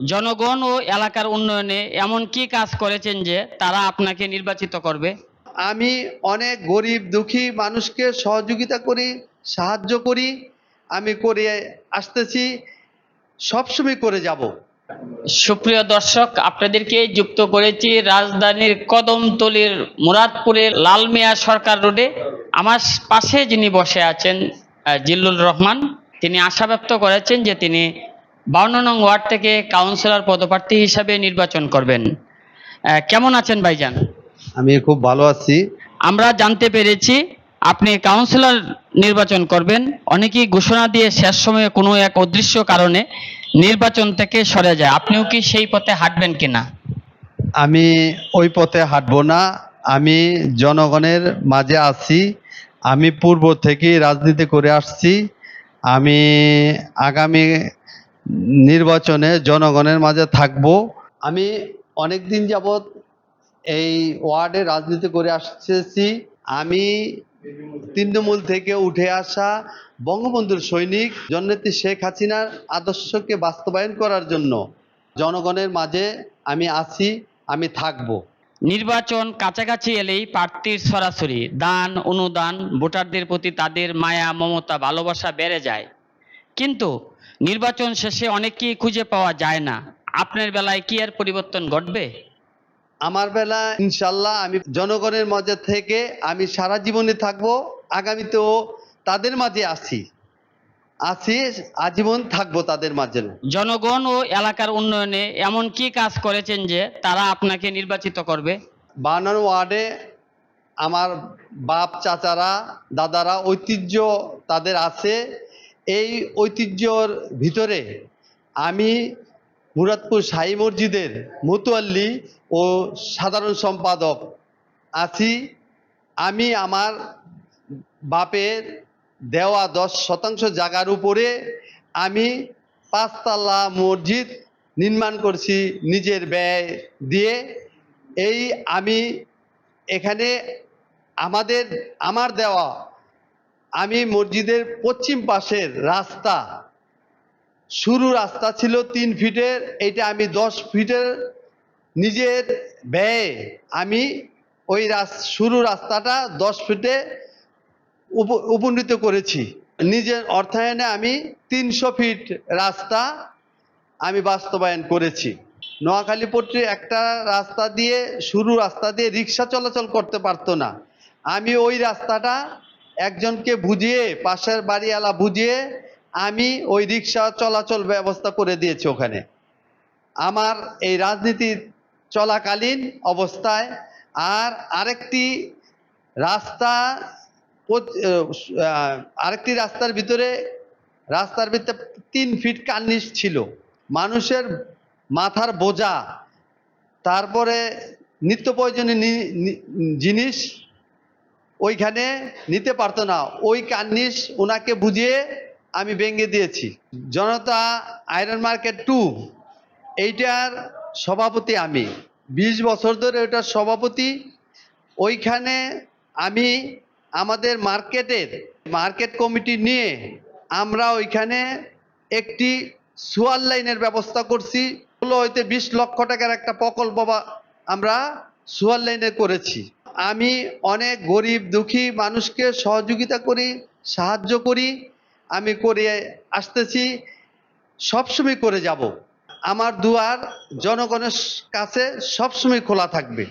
জনগণ ও এলাকার উন্নয়নে এমন কি কাজ করেছেন যে তারা আপনাকে নির্বাচিত করবে? আমি অনেক গরিব দুঃখী মানুষকে সহযোগিতা করি সাহায্য করি। আমি করে আসতেছি সবসময় করে যাব। সুপ্রিয় দর্শক আপনাদেরকে যুক্ত করেছি রাজধানীর কদমতলির মুরাদপুরের লাল মিয়া সরকার রোডে। আমার পাশে যিনি বসে আছেন জিল্লুর রহমান তিনি আশা ব্যক্ত করেছেন যে তিনি বাউন্ন নং ওয়ার্ড থেকে কাউন্সিলর পদপ্রার্থী হিসাবে নির্বাচন করবেন। কেমন আছেন ভাইজান? আমি খুব ভালো আছি। আমরা জানতে পেরেছি আপনি কাউন্সিলর নির্বাচন করবেন। অনেকেই ঘোষণা দিয়ে শেষ সময়ে কোনো এক অদৃশ্য কারণে নির্বাচন থেকে সরে যায়। আপনিও কি সেই পথে হাঁটবেন কিনা? আমি ওই পথে হাঁটবো না। আমি জনগণের মাঝে আছি। আমি পূর্ব থেকেই রাজনীতি করে আসছি। আমি আগামী নির্বাচনে জনগণের মাঝে থাকব। আমি অনেক দিন যাবৎ এই ওয়ার্ডে রাজনীতি করে আসতেছি। আমি তৃণমূল থেকে উঠে আসা বঙ্গবন্ধুর সৈনিক জননেত্রী শেখ হাসিনার আদর্শকে বাস্তবায়ন করার জন্য জনগণের মাঝে আমি আছি আমি থাকব। নির্বাচন কাছাকাছি এলেই প্রার্থীর সরাসরি দান অনুদান ভোটারদের প্রতি তাদের মায়া মমতা ভালোবাসা বেড়ে যায়। কিন্তু নির্বাচন শেষে অনেককেই খুঁজে পাওয়া যায় না। আপনার বেলায় কি আর পরিবর্তন ঘটবে? আমার বেলা ইনশাল্লাহ আমি জনগণের মাঝে থেকে আমি সারা জীবনে থাকব আগামীতেও তাদের মাঝে আছি। আছি আজীবন থাকব তাদের মাঝে। জনগণ ও এলাকার উন্নয়নে এমন কি কাজ করেছেন যে তারা আপনাকে নির্বাচিত করবে? বানান ওয়ার্ডে আমার বাপ চাচারা দাদারা ঐতিহ্য তাদের আছে। এই ঐতিহ্যর ভিতরে আমি মুরাদপুর সাই মসজিদের মুতুয়াল্লি ও সাধারণ সম্পাদক আছি। আমি আমার বাপের দেওয়া দশ শতাংশ জায়গার উপরে আমি পাঁচতলা মসজিদ নির্মাণ করছি নিজের ব্যয় দিয়ে। এই আমি এখানে আমাদের, আমার দেওয়া আমি মসজিদের পশ্চিম পাশের রাস্তা, শুরু রাস্তা ছিল তিন ফিটের এটা আমি দশ ফিটের নিজের ব্যয়ে আমি ওই শুরু রাস্তাটা দশ ফিটে উপ- উপনীত করেছি। নিজের অর্থায়নে আমি তিনশো ফিট রাস্তা আমি বাস্তবায়ন করেছি। নোয়াখালীপট্টি একটা রাস্তা দিয়ে, শুরু রাস্তা দিয়ে রিক্সা চলাচল করতে পারতো না। আমি ওই রাস্তাটা একজনকে বুঝিয়ে, পাশের বাড়িওয়ালা বুঝিয়ে আমি ওই রিক্সা চলাচল ব্যবস্থা করে দিয়েছি ওখানে। আমার এই রাজনীতি চলাকালীন অবস্থায় আর আরেকটি রাস্তা আরেকটি রাস্তার ভিতরে রাস্তার ভিতরে তিন ফিট কার্নিশ ছিল। মানুষের মাথার বোঝা, তারপরে নিত্য প্রয়োজনীয় জিনিস ওইখানে নিতে পারতো না। ওই কান্নিস ওনাকে বুঝিয়ে আমি ভেঙে দিয়েছি। জনতা আয়রন মার্কেট টু, এইটার সভাপতি আমি। বিশ বছর ধরে ওইটার সভাপতি। ওইখানে আমি আমাদের মার্কেটের, মার্কেট কমিটি নিয়ে আমরা ওইখানে একটি সোয়াল লাইনের ব্যবস্থা করছি। হইতে বিশ লক্ষ টাকার একটা প্রকল্প আমরা সোয়াল লাইনে করেছি। আমি অনেক গরিব, দুঃখী মানুষকে সহযোগিতা করি, সাহায্য করি, আমি করে আসতেছি, সবসময় করে যাব। আমার দুয়ার জনগণের কাছে সবসময় খোলা থাকবে।